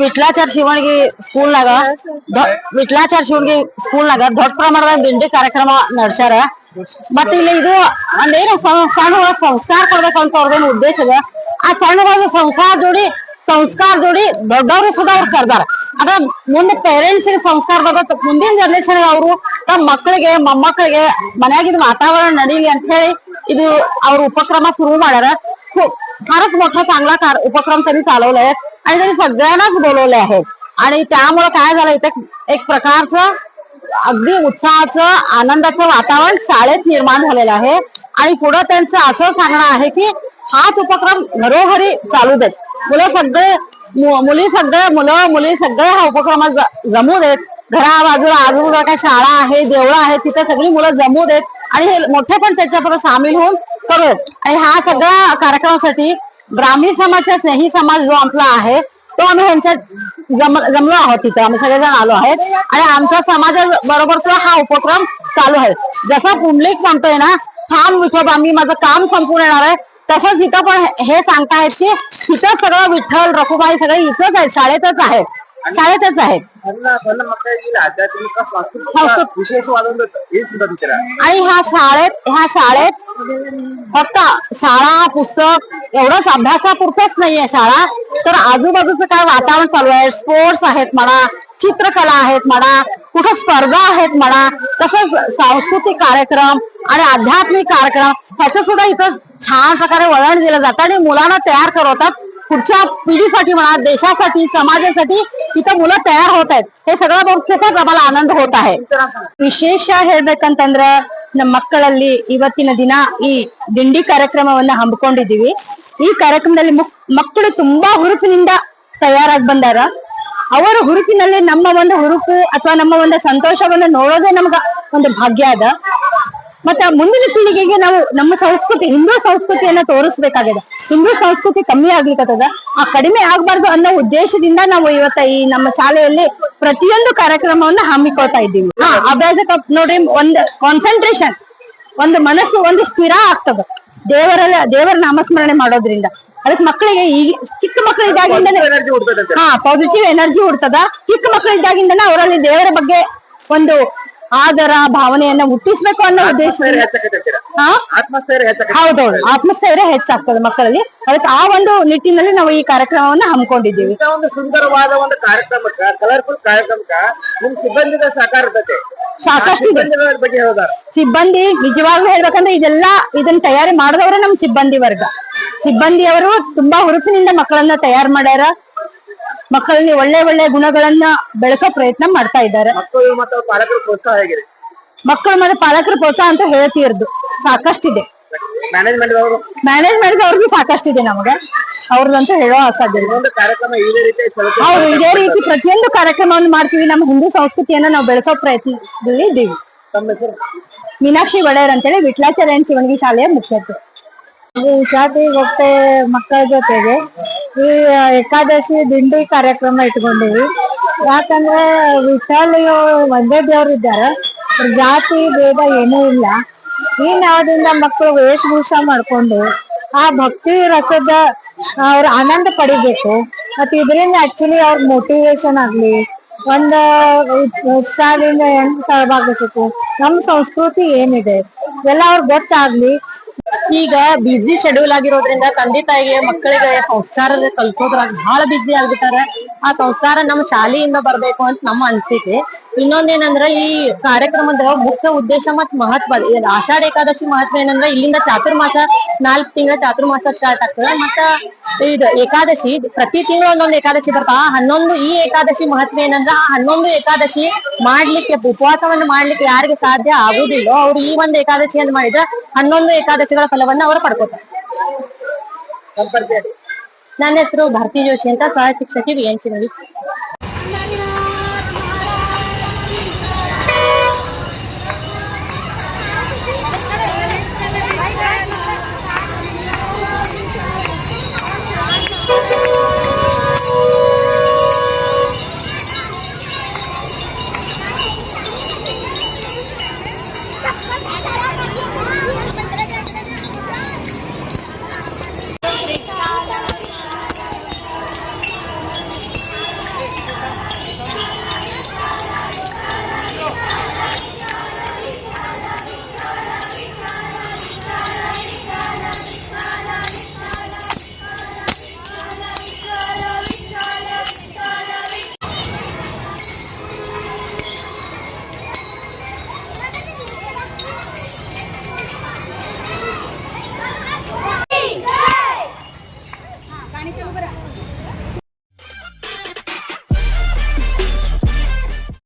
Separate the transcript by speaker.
Speaker 1: ವಿಟ್ಲಾಚಾರ್ ಶಿವಣಿಗೆ ಸ್ಕೂಲ್ನಾಗ ದೊ- ವಿಟ್ಲಾಚಾರ್ ಶಿವಣಿಗೆ ಸ್ಕೂಲ್ನಾಗ ದೊಡ್ಡ ಪ್ರಮಾಣದಾಗ ದಿಂಡಿ ಕಾರ್ಯಕ್ರಮ ನಡ್ಸ್ಯಾರ ಮತ್ತೆ ಇಲ್ಲಿ ಇದು ಒಂದೇನು ಸ- ಸಣ್ಣ ಹುಡುಗ ಸಂಸ್ಕಾರ ಕೊಡ್ಬೇಕು ಅಂತ ಅವ್ರದೇನು ಉದ್ದೇಶ ಅದ ಆ ಸಣ್ಣ ಹುಡುಗ ಸಂಸ್ಕಾರ ಜೋಡಿ ಸಂಸ್ಕಾರ ಜೋಡಿ ದೊಡ್ಡವರು ಸುಧಾ ಅವ್ರು ಕರ್ದಾರ ಅದ ಮುಂದೆ ಪೇರೆಂಟ್ಸ್ ಗೆ ಸಂಸ್ಕಾರ ಬರ್ತದ ಮುಂದಿನ ಜನರೇಷನ್ ಅವರು ತಮ್ಮ ಮಕ್ಕಳಿಗೆ ಮೊಮ್ಮಕ್ಕಳಿಗೆ ಮನ್ಯಾಗಿದ್ ವಾತಾವರಣ ನಡೀಲಿ ಅಂತ ಹೇಳಿ ಇದು ಅವ್ರ उपक्रम सुरू ಮಾಡ್ಯಾರ खूप फारच मोठा चांगला कार उपक्रम त्यांनी चालवलाय आणि त्यांनी सगळ्यांनाच बोलवले आहेत. आणि त्यामुळे काय झालं इथे एक प्रकारचं अगदी उत्साहाचं आनंदाचं वातावरण शाळेत निर्माण झालेलं आहे. आणि पुढे त्यांचं असं सांगणं आहे की हाच उपक्रम घरोघरी चालू देत. मुलं सगळे मुली सगळे मुलं मुली सगळे हा उपक्रम जमू देत. घरा बाजूला आजूबाजूला काय शाळा आहे देवळं आहेत तिथे सगळी मुलं जमू देत. आणि हे मोठे पण त्याच्याबरोबर सामील होऊन करूयात आणि हा सगळ्या कार्यक्रमासाठी ब्राह्मी समाजचा स्नेही समाज जो आपला आहे तो आम्ही यांच्या जम जमलो आहोत तिथं. आम्ही सगळेजण आलो आहेत. आणि आमच्या समाजा बरोबर सुद्धा हा उपक्रम चालू आहे. जसा पुंडलिक म्हणतोय ना थांब विठोबा आम्ही माझं काम संपून येणार आहे. तसंच इथं पण हे सांगतायत की तिथं सगळं विठ्ठल रखुबाई सगळे इथंच आहेत शाळेतच आहेत. शाळेतच आहेत. आणि ह्या शाळेत ह्या शाळेत फक्त शाळा पुस्तक एवढंच अभ्यासापुरतच नाहीये शाळा. तर आजूबाजूचं काय वातावरण चालू आहे? स्पोर्ट्स आहेत म्हणा चित्रकला आहेत म्हणा कुठं स्पर्धा आहेत म्हणा तसंच सांस्कृतिक कार्यक्रम आणि आध्यात्मिक कार्यक्रम ह्याचं सुद्धा इथं छान प्रकारे वळण दिलं जातं आणि मुलांना तयार करवतात. पुढच्या पिढीसाठी म्हणा देशासाठी समाजासाठी इथं मुलं तयार होत आहेत हे सगळं बघून खूपच आम्हाला आनंद होत आहे ವಿಶೇಷ ಹೇಳ್ಬೇಕಂತಂದ್ರ ನಮ್ಮ ಮಕ್ಕಳಲ್ಲಿ ಇವತ್ತಿನ ದಿನ ಈ ದಿಂಡಿ ಕಾರ್ಯಕ್ರಮವನ್ನ ಹಮ್ಮಿಕೊಂಡಿದೀವಿ ಈ ಕಾರ್ಯಕ್ರಮದಲ್ಲಿ ಮುಕ್- ಮಕ್ಕಳು ತುಂಬಾ ಹುರುಪಿನಿಂದ ತಯಾರಾಗಿ ಬಂದಾರ ಅವರ ಹುರುಪಿನಲ್ಲಿ ನಮ್ಮ ಒಂದು ಹುರುಪು ಅಥವಾ ನಮ್ಮ ಒಂದು ಸಂತೋಷವನ್ನ ನೋಡೋದೇ ನಮ್ಗ ಒಂದು ಭಾಗ್ಯ ಅದ ಮತ್ತೆ ಮುಂದಿನ ಪೀಳಿಗೆಗೆ ನಾವು ನಮ್ಮ ಸಂಸ್ಕೃತಿ ಹಿಂದೂ ಸಂಸ್ಕೃತಿಯನ್ನ ತೋರಿಸ್ಬೇಕಾಗಿದೆ. ಹಿಂದೂ ಸಂಸ್ಕೃತಿ ಕಮ್ಮಿ ಆಗ್ಲಿಕ್ಕತ್ತದ ಆ ಕಡಿಮೆ ಆಗ್ಬಾರ್ದು ಅನ್ನೋ ಉದ್ದೇಶದಿಂದ ನಾವು ಇವತ್ತ ಈ ನಮ್ಮ ಶಾಲೆಯಲ್ಲಿ ಪ್ರತಿಯೊಂದು ಕಾರ್ಯಕ್ರಮವನ್ನ ಹಮ್ಮಿಕೊಳ್ತಾ ಇದ್ದೀವಿ. ಹಾ ಅಭ್ಯಾಸಕ ನೋಡ್ರಿ ಒಂದ್ ಕಾನ್ಸಂಟ್ರೇಷನ್ ಒಂದು ಮನಸ್ಸು ಒಂದು ಸ್ಥಿರ ಆಗ್ತದ. ದೇವರೆಲ್ಲ ದೇವರ ನಾಮಸ್ಮರಣೆ ಮಾಡೋದ್ರಿಂದ. ಅದಕ್ಕೆ ಮಕ್ಕಳಿಗೆ ಈ ಚಿಕ್ಕ
Speaker 2: ಹುಡ್ತದಂತೆ.
Speaker 1: ಹಾ ಪಾಸಿಟಿವ್ ಎನರ್ಜಿ ಹುಡ್ತದ. ಚಿಕ್ಕ ಮಕ್ಕಳಿದ್ದಾಗಿಂದ ಅವರಲ್ಲಿ ದೇವರ ಬಗ್ಗೆ ಒಂದು ಆದರ ಭಾವನೆಯನ್ನ ಹುಟ್ಟಿಸ್ಬೇಕು ಅನ್ನೋ
Speaker 2: ಉದ್ದೇಶ
Speaker 1: ಹೌದೌದು. ಆತ್ಮಸ್ಥೈರ್ಯ ಹೆಚ್ಚಾಗ್ತದೆ ಮಕ್ಕಳಲ್ಲಿ. ಅದಕ್ಕೆ ಆ ಒಂದು ನಿಟ್ಟಿನಲ್ಲಿ ನಾವು ಈ ಕಾರ್ಯಕ್ರಮವನ್ನ ಹಮ್ಮಿಕೊಂಡಿದ್ದೀವಿ.
Speaker 2: ಒಂದು ಸುಂದರವಾದ ಒಂದು ಕಾರ್ಯಕ್ರಮಕ್ಕ ಕಲರ್ಫುಲ್ ಕಾರ್ಯಕ್ರಮಕ್ಕ ನಿಮ್ ಸಿಬ್ಬಂದಿಗಳ ಸಹಕಾರ ಇರ್ತೈತೆ.
Speaker 1: ಸಾಕಷ್ಟು ಸಿಬ್ಬಂದಿ ನಿಜವಾಗ್ಲೂ ಹೇಳ್ಬೇಕಂದ್ರೆ ಇದೆಲ್ಲ ಇದನ್ನ ತಯಾರಿ ಮಾಡಿದವರೇ ನಮ್ ಸಿಬ್ಬಂದಿ ವರ್ಗ. ಸಿಬ್ಬಂದಿಯವರು ತುಂಬಾ ಹುರುಪಿನಿಂದ ಮಕ್ಕಳನ್ನ ತಯಾರು ಮಾಡ್ಯಾರ. ಮಕ್ಕಳಲ್ಲಿ ಒಳ್ಳೆ ಒಳ್ಳೆ ಗುಣಗಳನ್ನ ಬೆಳೆಸೋ ಪ್ರಯತ್ನ ಮಾಡ್ತಾ ಇದ್ದಾರೆ.
Speaker 2: ಮಕ್ಕಳು ಮತ್ತು ಪಾಲಕರು ಪ್ರೋತ್ಸಾಹ ಹೇಗಿದೆ?
Speaker 1: ಮಕ್ಕಳು ಮತ್ತೆ ಪಾಲಕರ ಪ್ರೋತ್ಸಾಹ ಅಂತ ಹೇಳ್ತಿರ್ದು ಸಾಕಷ್ಟಿದೆ.
Speaker 2: ಮ್ಯಾನೇಜ್ಮೆಂಟ್ ಅವರು
Speaker 1: ಮ್ಯಾನೇಜ್ಮೆಂಟ್ ಅವ್ರಿಗೂ ಸಾಕಷ್ಟಿದೆ ನಮಗೆ. ಅವ್ರದಂತ ಹೇಳೋ ಅಸಾಧ್ಯ ಇಲ್ಲ.
Speaker 2: ಒಂದು ಕಾರ್ಯಕ್ರಮ ಇದೇ ರೀತಿ
Speaker 1: ಹೌದು ಇದೇ ರೀತಿ ಪ್ರತಿಯೊಂದು ಕಾರ್ಯಕ್ರಮವನ್ನು ಮಾಡ್ತೀವಿ. ನಮ್ಮ ಹಿಂದೂ ಸಂಸ್ಕೃತಿಯನ್ನ ನಾವು ಬೆಳೆಸೋ ಪ್ರಯತ್ನದಲ್ಲಿ ಇದ್ದೀವಿ.
Speaker 2: ತಮ್ಮ ಹೆಸರು?
Speaker 1: ಮೀನಾಕ್ಷಿ ಒಡೆಯರ್ ಅಂತೇಳಿ ವಿಟ್ಲಾಚಾರ್ಯ ಶಿವಣಗಿ ಶಾಲೆಯ ಮುಖ್ಯತೆ
Speaker 3: ನಾವು ಶಾಲೆಗೆ ಹೋಗ್ತಾ ಮಕ್ಕಳ ಜೊತೆಗೆ ಈ ಏಕಾದಶಿ ದಿಂಡಿ ಕಾರ್ಯಕ್ರಮ ಇಟ್ಕೊಂಡಿವಿ. ಯಾಕಂದ್ರೆ ವಿಠಲಿಯು ಒಂದೇ ದೇವ್ರು ಇದ್ದಾರೆ ಜಾತಿ ಭೇದ ಏನೂ ಇಲ್ಲ. ಈ ನಾವದಿಂದ ಮಕ್ಕಳು ವೇಷಭೂಷ ಮಾಡ್ಕೊಂಡು ಆ ಭಕ್ತಿ ರಸದ ಅವ್ರ ಆನಂದ ಪಡಿಬೇಕು. ಮತ್ತೆ ಇದರಿಂದ ಆಕ್ಚುಲಿ ಅವ್ರ ಮೋಟಿವೇಶನ್ ಆಗ್ಲಿ, ಒಂದ್ ಉತ್ಸಾಹದಿಂದ ಹೆಂಗ್ ಸಹಭಾಗಿಸಬೇಕು, ನಮ್ ಸಂಸ್ಕೃತಿ ಏನಿದೆ, ಎಲ್ಲ ಅವ್ರ ಗೊತ್ತಾಗ್ಲಿ.
Speaker 1: ಈಗ ಬಿಸಿ ಶೆಡ್ಯೂಲ್ ಆಗಿರೋದ್ರಿಂದ ತಂದೆ ತಾಯಿಗೆ ಮಕ್ಕಳಿಗೆ ಸಂಸ್ಕಾರ ಕಲ್ಸೋದ್ರಾಗ ಬಹಳ ಬಿಸಿ ಆಗ್ಬಿಟ್ಟಾರ. ಆ ಸಂಸ್ಕಾರ ನಮ್ಮ ಶಾಲೆಯಿಂದ ಬರ್ಬೇಕು ಅಂತ ನಮ್ಮ ಅನ್ಸಿಕೆ. ಇನ್ನೊಂದೇನಂದ್ರ ಈ ಕಾರ್ಯಕ್ರಮದ ಮುಖ್ಯ ಉದ್ದೇಶ ಮತ್ ಮಹತ್ವ ಆಷಾಢ ಏಕಾದಶಿ ಮಹತ್ವ ಏನಂದ್ರ ಇಲ್ಲಿಂದ ಚಾತುರ್ಮಾಸ ನಾಲ್ಕು ತಿಂಗಳ ಚಾತುರ್ಮಾಸ ಸ್ಟಾರ್ಟ್ ಆಗ್ತದೆ. ಮತ್ತ ಇದು ಏಕಾದಶಿ, ಪ್ರತಿ ತಿಂಗಳು ಒಂದೊಂದು ಏಕಾದಶಿ ಬರ್ತಾವ ಹನ್ನೊಂದು ಈ ಏಕಾದಶಿ ಮಹತ್ವ ಏನಂದ್ರ ಆ ಹನ್ನೊಂದು ಏಕಾದಶಿ ಮಾಡ್ಲಿಕ್ಕೆ, ಉಪವಾಸವನ್ನು ಮಾಡ್ಲಿಕ್ಕೆ ಯಾರಿಗೆ ಸಾಧ್ಯ ಆಗುದಿಲ್ಲೋ, ಅವ್ರು ಈ ಒಂದು ಏಕಾದಶಿಯನ್ನು ಮಾಡಿದ್ರೆ ಹನ್ನೊಂದು ಏಕಾದಶಿಗಳ ಫಲವನ್ನ ಅವರು ಪಡ್ಕೋತಾರೆ. ನನ್ನ ಹೆಸರು ಭಾರತಿ ಜೋಶಿ ಅಂತ ಸಹ ಶಿಕ್ಷಕಿ ವಿಎನ್ಸಿ ಎನ್ ನಡಿ